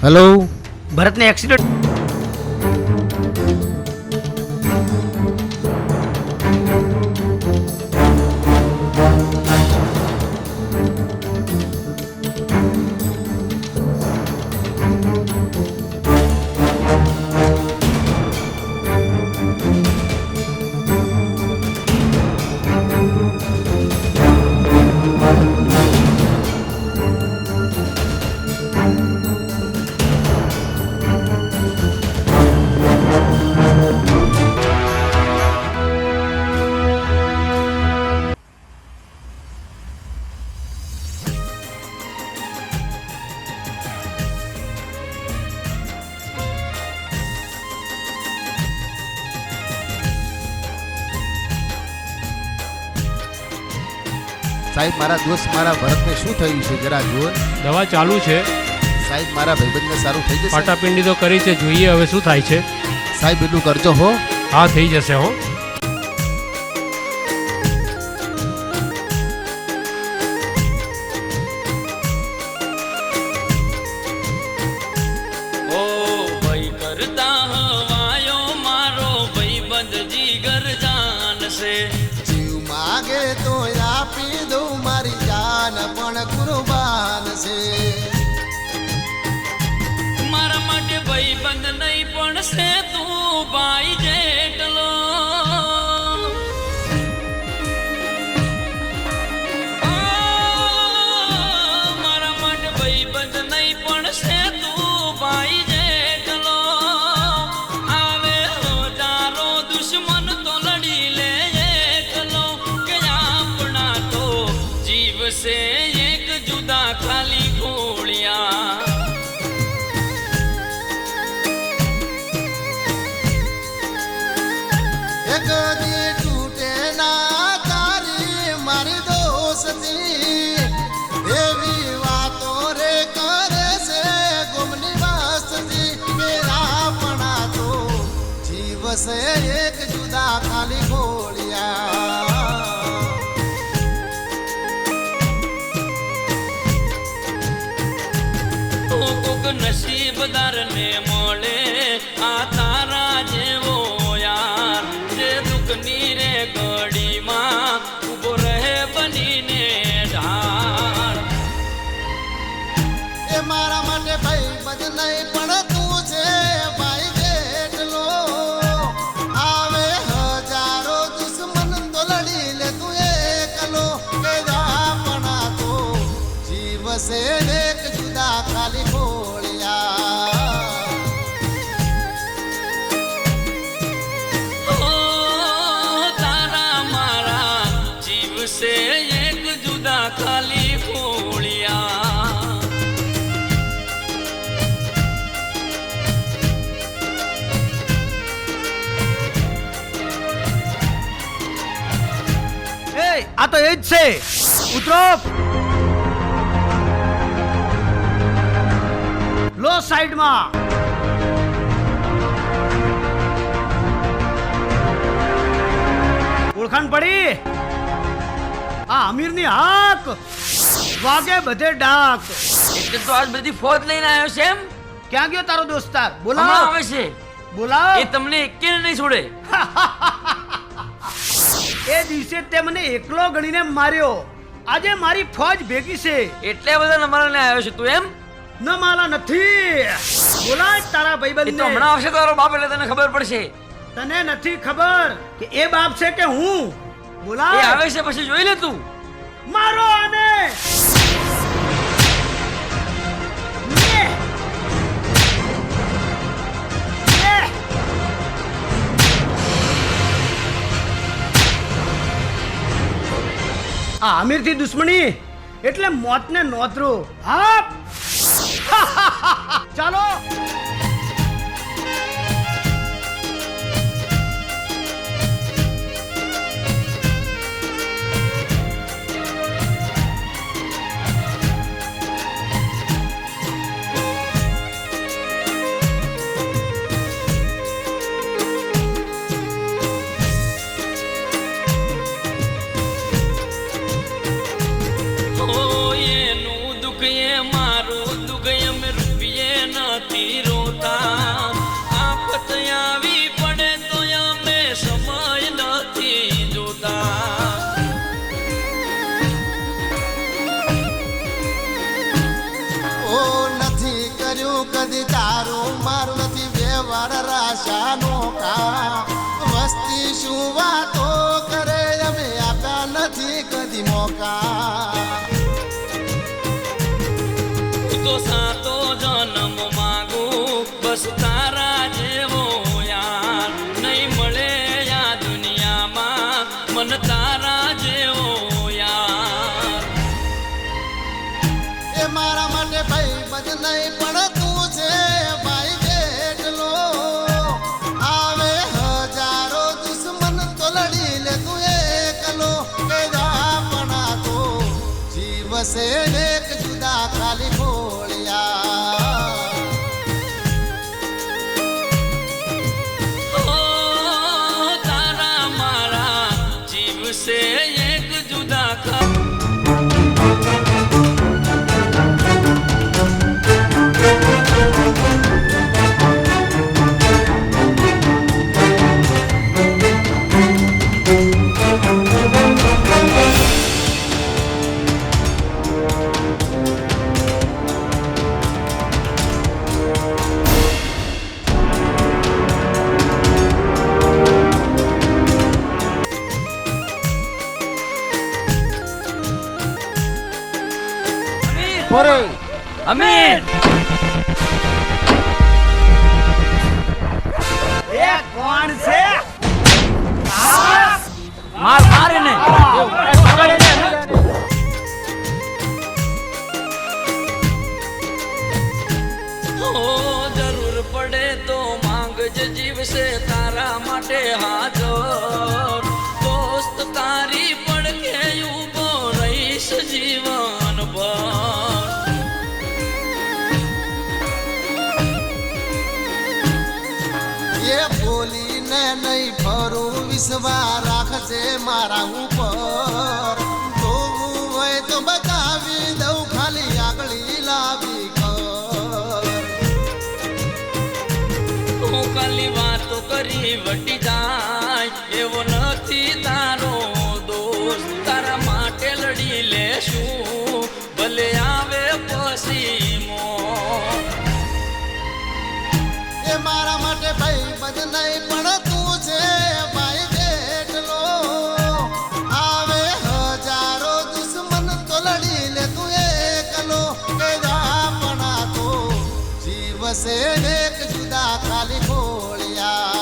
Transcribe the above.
Hello ભરતને accident સાહેબ મારા દોસ્ત મારા ભરતને શું થયું છે? જરા જુઓ. દવા ચાલુ છે. સાહેબ મારા ભાઈબંધને સારું થઈ જશે? પાટાપિંડી તો કરી છે જોઈએ હવે શું થાય છે. સાહેબ એટલું કરજો હો. હા થઈ જશે હો. જુદા ખાલી ગોળિયા કોક નસીબદાર ને મળે આ તારા જેવો યાર. જે દુઃખની રે ઘડીમાં ઊભો રહે બનીને ઢાળ. એ મારા માટે ભાઈ બજ નહીં છે એક જુદા ખાલી ગોળિયા ઓ તારા મારા જીવ છે એક જુદા ખાલી ખોળિયા એ આ તો એ જ છે ઉતરો સાઈડમાં. ઓળખાણ પડી? આ અમીરની હાક. વાગે બધે ડાક. એટલે તો આજ બધી ફોજ લઈને આવ્યો છે એમ? ક્યાં ગયો તારો દોસ્તાર બોલાવો. આવે છે. બોલાવો. એ તમને એકે નહીં છોડે. એ દિવસે તે મને એકલો ગણીને માર્યો. આજે મારી ફોજ ભેગી છે. એટલે બધા નંબર આવ્યો છે તું એમ? ન માલા નથી. બોલાય તારા ભાઈબંધ તો હમણાં આવશે તારો બાપ એટલે તને ખબર પડશે. તને નથી ખબર કે એ બાપ છે કે હું? એ બોલાય આવે છે પછી જોઈ લે તું. મારો આને! આ આમિરથી દુશ્મની. એટલે મોતને નોતરો. હા ચાલો કદી તારું મારું નથી વ્યવહાર રાશાનો કા વસ્તી શું વાતો કરે અમે આપ્યા નથી કદી મોકા હું તો સાતો જન્મ માંગુ બસ તારા જેવો યાર નહીં મળે આ દુનિયામાં મન તારા જેવો યાર એ મારા માટે ભાઈ બજ નહીં પણ જીવ છે એક જુદા ખાલી પોરે અમીર એ કોણ છે? માર મારે ને જરૂર પડે તો માંગજ જીવશે તારા માટે હાજર. મારા ઉપર. જોવું હોય તો બતાવી દઉં, ખાલી આગળી લાવી કર. હું ખાલી વાતો કરી વટી જાય એક જુદા ખાલી બોળિયા